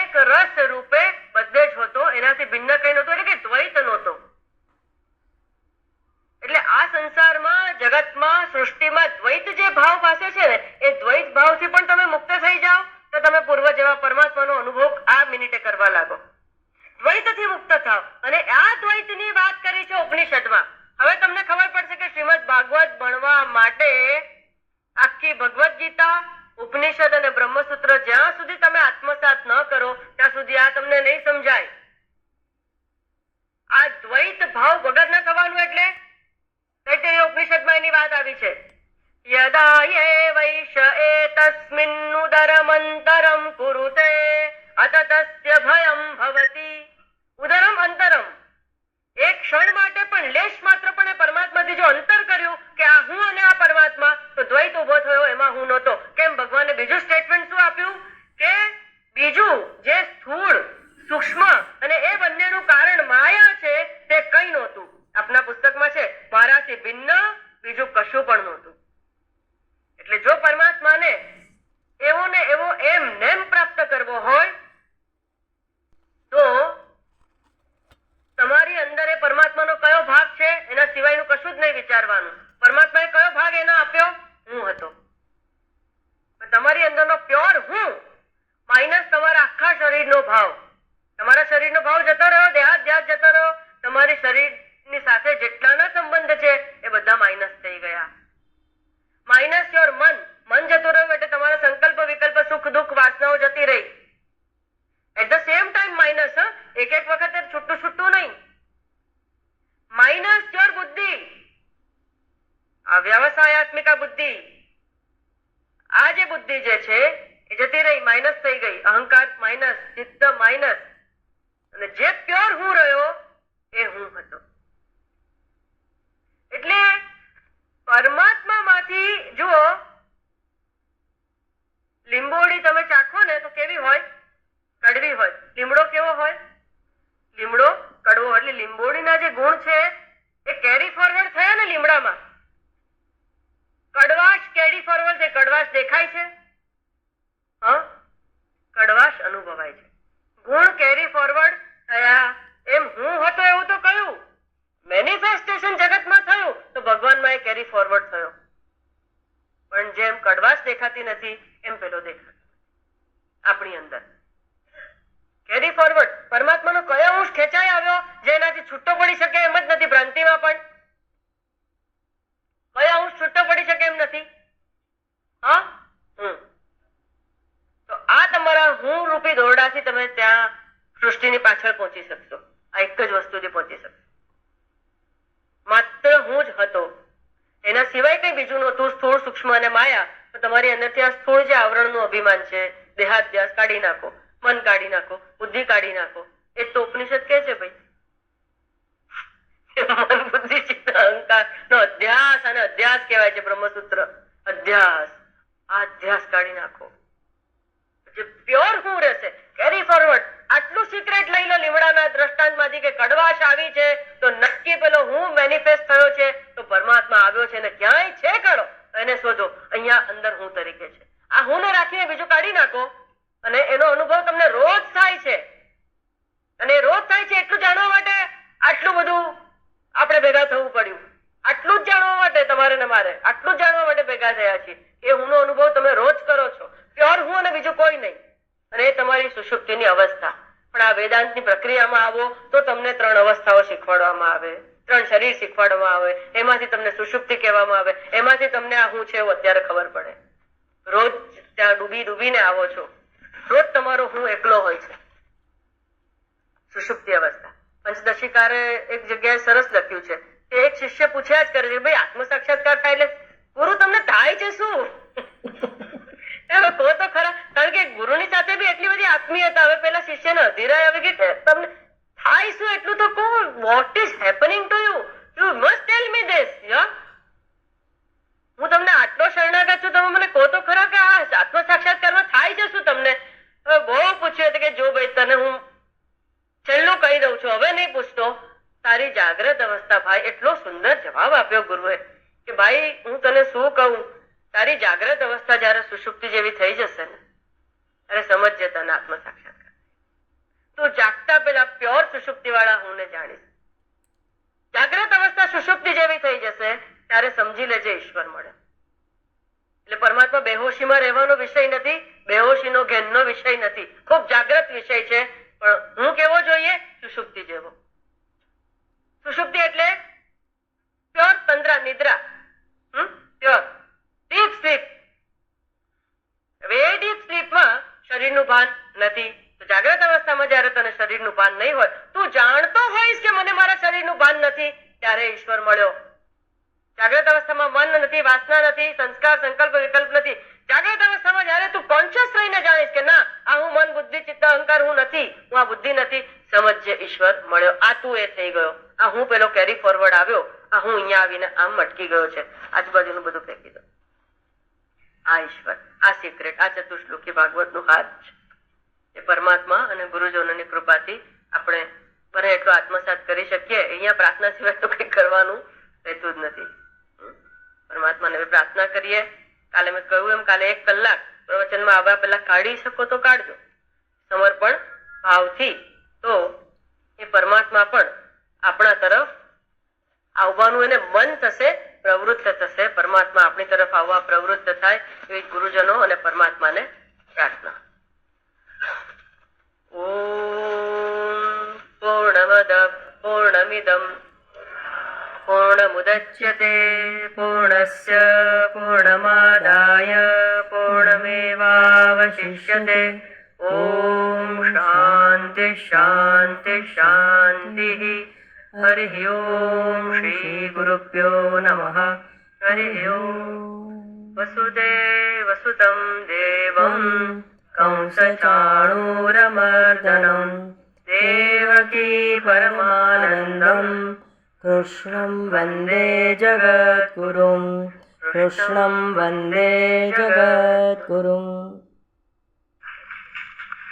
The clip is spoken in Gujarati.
એક રસ રૂપે બધે જ હતો. એનાથી ભિન્ન કઈ નહોતું. એટલે કે દ્વૈત નહોતો. એટલે આ સંસારમાં, જગતમાં, સૃષ્ટિમાં દ્વૈત જે ભાવ પાસે છે ને, એ દ્વૈત ભાવથી પણ તમે મુક્ત થઈ જાઓ તો તમે પૂર્વ જેવા પરમાત્માનો અનુભવ આ મિનિટે કરવા લાગો. દ્વૈતથી મુક્ત થાવ અને આ દ્વૈતની વાત કરી છે ઉપનિષદમાં. હવે તમને ખબર પડશે કે શ્રીમદ ભાગવત ભણવા માટે આખી ભગવદ્ ગીતા ઉપનિષદ અને બ્રહ્મસૂત્ર જ્યાં સુધી તમે આત્મસાત ન કરો, ત્યાં સુધી આ તમને નહીં સમજાય. આ દ્વૈત ભાવ વગર ન થવાનું એટલે? તૈત્તરીય ઉપનિષદમાં એની વાત આવી છે. યદા યે વૈશ એતસ્મિન્નુદરમંતરમ કુરુતે, અત તસ્ય ભયમ ભવતી. ઉદરમ અંતરમ. એક ક્ષણ માટે પણ લેશ માત્ર પણ એ પરમાત્માથી જો અંતર કર્યું કે આ હું અને આ પરમાત્મા તો દ્વૈત ઊભો થયો એમાં હું નહોતો કેમ ભગવાને બીજું સ્ટેટમેન્ટ શું આપ્યું કે બીજું જે સ્થૂળ સૂક્ષ્મ અને એ બંનેનું કારણ માયા છે તે કઈ નહોતું આપના પુસ્તકમાં છે મારાથી ભિન્ન બીજું કશું પણ નહોતું એટલે જો પરમાત્માને એવો ને એવો એમ નેમ પ્રાપ્ત કરવો હોય તો તમારી અંદર એ પરમાત્માનો કયો ભાગ છે એના સિવાયનું કશું જ નહીં વિચારવાનું પરમાત્માએ કયો ભાગ એના આપ્યો હું હતો પણ તમારી અંદરનો પ્યોર હું માઇનસ તમારા આખા શરીરનો ભાવ તમારા શરીરનો ભાવ જતો રહ્યો દેહાત ધ્યાસ જતો રહ્યો તમારી શરીરની સાથે જેટલાના સંબંધ છે એ બધા માઇનસ થઈ ગયા માઇનસ યોર મન મન જતું રહ્યું એટલે તમારા સંકલ્પ વિકલ્પ સુખ દુઃખ વાસનાઓ જતી રહી at the same time minus એક એક વખતે છૂટું છૂટું નહીં માઇનસ યોર બુદ્ધિ આ વ્યવસાયાત્મિકા બુદ્ધિ. આ જે બુદ્ધિ જે છે, એ જતી રહી માઇનસ થઈ ગઈ. અહંકાર માઇનસ ચિત્ત માઇનસ અને જે પ્યોર હું રહ્યો, એ હું હતો. એટલે પરમાત્મા માંથી જુઓ લીંબોડી તમે ચાખો ને તો કેવી હોય કડવી હોય લીમડો કેવો હોય લીમડો કડવો હોય. એટલે લીંબોડીના જે ગુણ છે એ કેરી ફોરવર્ડ થયા ને લીમડામાં કડવાશ કેરી ફોરવર્ડ છે કડવાશ દેખાય છે હા કડવાશ અનુભવાય છે. ગુણ કેરી ફોરવર્ડ થયા એમ હું હતો એવું તો કહ્યું. મેનિફેસ્ટેશન જગતમાં થયું તો ભગવાનમાં એ કેરી ફોરવર્ડ થયો. પણ જેમ કડવાશ દેખાતી નથી, એમ પેલો દેખાતો આપણી અંદર. કેરી ફોરવર્ડ પરમાત્માનો કયો અંશ ખેંચાઈ આવ્યો, જે એનાથી છૂટો પડી શકે એમ જ નથી ભ્રાંતિમાં પણ. કયો અંશ છૂટો પડી શકે એમ નથી હા હમ તો આ તમારા રૂપી દોરડાથી તમે ત્યાં સૃષ્ટિની પાછળ પહોંચી શકશો. આ એક જ વસ્તુથી પહોંચી શકશો. માત્ર હું જ હતો. એના સિવાય કઈ બીજું નહોતું. સ્થૂળ સૂક્ષ્મ અને માયા. તમારી અંદરથી આ સ્થૂળ જે આવરણનું અભિમાન છે દેહાધ્યાસ કાઢી નાખો, મન કાઢી નાખો, બુદ્ધિ કાઢી નાખો. એ તો ઉપનિષદ કે છે ભાઈ. મન, બુદ્ધિ, ચિત્ત, અહંકાર નો અધ્યાસ અને અધ્યાસ કહેવાય છે બ્રહ્મસૂત્ર. અધ્યાસ આ અધ્યાસ કાઢી નાખો. પ્યોર શું રહેશે કેરી ફોરવર્ડ આટલું સિક્રેટ લઈ લો લીમડાના દ્રષ્ટાંતમાંથી કે કડવાશ આવી છે, તો નક્કી પેલો હું મેનિફેસ્ટ થયો છે, તો પરમાત્મા આવ્યો છે ને ક્યાંય છે કરો એને શોધો. અહીંયા અંદર હું તરીકે છે. આ હું ને રાખીને બીજું કાઢી નાખો. અને એનો અનુભવ તમને રોજ થાય છે. અને રોજ થાય છે એટલું જાણવા માટે આટલું બધું આપણે ભેગા થવું પડ્યું. આટલું જ જાણવા માટે તમારે ને મારે. આટલું જ જાણવા માટે ભેગા થયા છીએ એ હુંનો અનુભવ તમે રોજ કરો છો પ્યોર હું અને બીજું કોઈ નહીં અને એ સુષુપ્તિની અવસ્થા. પણ આ વેદાંતની પ્રક્રિયામાં આવો તો તમને ત્રણ અવસ્થાઓ શીખવાડવામાં આવે. ત્રણ શરીર શીખવાડવામાં આવે. એમાંથી તમને સુષુપ્તિ કહેવામાં આવે. એમાંથી તમને આ હું છે એવું અત્યારે ખબર પડે. રોજ ત્યાં ડૂબી ડૂબીને આવો છો. રોજ તમારો હું એકલો હોય છે. સુષુપ્તિ અવસ્થા. પંચદશિકારે એક જગ્યાએ સરસ લખ્યું છે કે એક શિષ્ય પૂછ્યા જ કરે છે, ભાઈ આત્મ સાક્ષાત્કાર થાય એટલે ગુરુ તમને થાય છે શું? હવે તો ખરા. કારણ કે ગુરુની સાથે બી એટલી બધી આત્મીયતા. હવે પેલા શિષ્યને અધીરાય આવી કે તમને થાય શું એટલું તો કહો. What is happening to you you must me this યા હું તમને આટલો શરણાગત છું. તમે મને કહો તો ખરા કે આ આત્મ સાક્ષાત્કારમાં થાય છે શું તમને? હવે બહુ પૂછ્યું કે જો ભાઈ તને હું છેલ્લું કહી દઉં છું. હવે નહીં પૂછતો. તારી જાગ્રત અવસ્થા ભાઈ એટલો સુંદર જવાબ આપ્યો ગુરુએ કે ભાઈ હું તને શું કહું? તારી જાગ્રત અવસ્થા જયારે સુષુપ્તિ જેવી થઈ જશે ને, ત્યારે સમજજે તને આત્મ સાક્ષાત્કાર તું જાગતા પેલા પ્યોર સુષુપ્તિ વાળા હું ને જાણીશ. જાગ્રત અવસ્થા સુષુપ્તિ જેવી થઈ જશે, ત્યારે સમજી લેજે ઈશ્વર મળે. એટલે પરમાત્મા બેહોશીમાં રહેવાનો વિષય નથી, બેહોશીનો ઘેનનો વિષય નથી. ખૂબ જાગ્રત વિષય છે, પણ હું કેવો જોઈએ? સુષુપ્તિ જેવો. સુષુપ્તિ એટલે પ્યોર તંદ્રા, નિદ્રા. હમ? પ્યોર. ડીપ સ્લીપ હવે ડીપ સ્લીપમાં શરીરનું ભાન નથી. તો જાગ્રત અવસ્થામાં જ્યારે તને શરીરનું ભાન નહીં હોય, તું જાણતો હોઈશ કે મને મારા શરીરનું ભાન નથી, ત્યારે ઈશ્વર મળ્યો. જાગ્રત અવસ્થામાં મન નથી, વાસના નથી, સંસ્કાર, સંકલ્પ, વિકલ્પ નથી. જાગ્રત અવસ્થામાં જયારે તું કોન્શિયસ રહીને જાણીશ કે ના, આ હું મન, બુદ્ધિ, ચિત્ત, અહંકાર હું નથી, હું આ બુદ્ધિ નથી સમજજે ઈશ્વર મળ્યો. આ તું એ થઈ ગયો. આ હું પેલો કેરી ફોરવર્ડ આવ્યો. આ હું અહીંયા આવીને આમ મટકી ગયો છે. આજુબાજુનું બધું ફેંકી દો. આ ઈશ્વર, આ સિક્રેટ આ ચતુશ્લોકી ભાગવતનું હાથ છે. એ પરમાત્મા અને ગુરુજનોની કૃપાથી આપણે બને એટલો આત્મસાત કરી શકીએ, અહીંયા પ્રાર્થના સિવાય તો કંઈ કરવાનું રહેતું જ નથી. પરમાત્માને પ્રાર્થના કરીએ. કાલે મેં કહ્યું એમ, કાલે એક કલાક પ્રવચનમાં આવ્યા પહેલા કાઢી શકો તો કાઢજો. સમર્પણ ભાવથી તો એ પરમાત્મા પણ આપણા તરફ આવવાનું, એને મન થશે પ્રવૃત્ત થશે, પરમાત્મા આપણી તરફ આવવા પ્રવૃત્ત થાય એવી ગુરુજનો અને પરમાત્માને પ્રાર્થના. પૂર્ણમદ પૂર્ણમિદમ પૂર્ણમુદચ્યતે પૂર્ણસ્ય પૂર્ણમાદાય પૂર્ણમેવાવશિષ્યતે. ઓમ શાંતિ શાંતિ શાંતિ. हरिः ओ श्रीगुरुभ्यो नमः। हरिः वसुदे वसुतम् देवं कंसचाणूरमर्दनं देवकी परमानन्दं। कृष्णं वन्दे जगद्गुरुं कृष्णं वन्दे जगद्गुरुम्